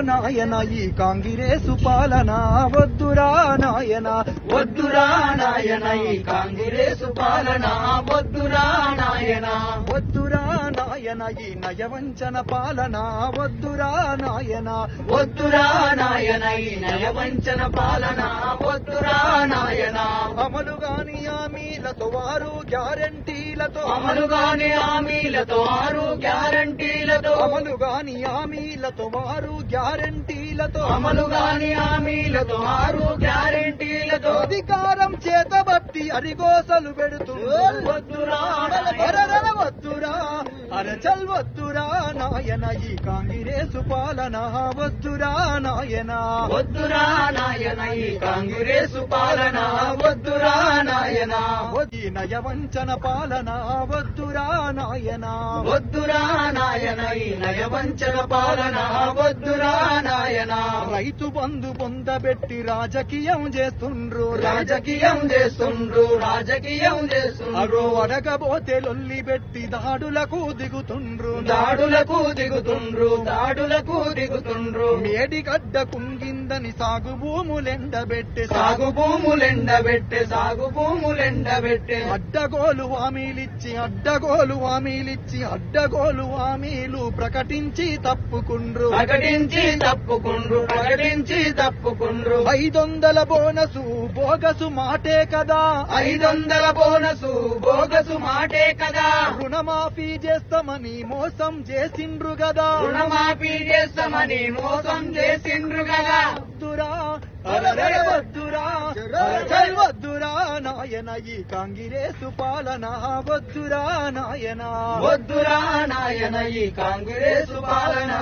నాయన ఈ కాంగిరేసు పాలన వద్దురా నాయన వద్దురా నాయన ఈ కాంగ్రెసు పాలన వద్దురా నాయన. వద్దురా నాయన ఈ నయవంచన పాలన వద్దురా నాయన. వద్దురా నాయన ఈ నయవంచన పాలన వద్దురా నాయన. అమలు గాని హామీలతో వారు గ్యారంటీలతో. అమలు కాని హామీలతో ఆరు గ్యారంటీలతో అమలు గాని హామీలతో వారు గ్యారంటీలతో. అమలు కాని హామీలతో ఆరు గ్యారంటీలతో. అధికారం చేతబట్టి అరిగోసలు పెడుతూ వద్దురా వద్దురా అరచల్ వద్దురా నాయన. ఈ కాంగ్రెసు పాలన వద్దురా నాయన. వద్దురా నాయన. ఈ కాంగ్రెసు పాలన వద్దురా నాయన. ఈ నయవంచన పాలన వద్దురా నాయన. వద్దురా నాయన ఈ నయవంచన పాలన వద్దురా నాయన. రైతు బంధు పొందబెట్టి రాజకీయం చేస్తుండ్రు. రాజకీయం చేస్తుండ్రు రాజకీయం చేస్తుండ్రు. అడగబోతే లొల్లి పెట్టి దాడులకు దిగుతుండ్రు. దాడులకు దిగుతుండ్రు దాడులకు దిగుతుండ్రు. మేడిగడ్డ కుంగిందని సాగు భూములెండబెట్టి సాగు భూములెండబెట్టే సాగు భూములెండబెట్టే అడ్డగోలు హామీలిచ్చి అడ్డగోలు హామీలిచ్చి అడ్డగోలు హామీలు ప్రకటించి తప్పుకుండ్రు. ప్రకటించి తప్పుకుండ్రు ప్రకటించి తప్పుకుండ్రు. ఐదొందల బోనసు బోగసు మాటే కదా. ఐదొందల బోనసు బోగసు మాటే కదా. రుణమాఫీ చేస్తామని మోసం చేసిండ్రు కదా. రుణమాఫీ చేస్తామని మోసం చేసిండ్రు కదా. వద్దురా వద్దురా వద్దురా నాయన ఈ కాంగిరేసు పాలన వద్దురా నాయన. వద్దురా నాయన ఈ కాంగ్రెసు పాలన.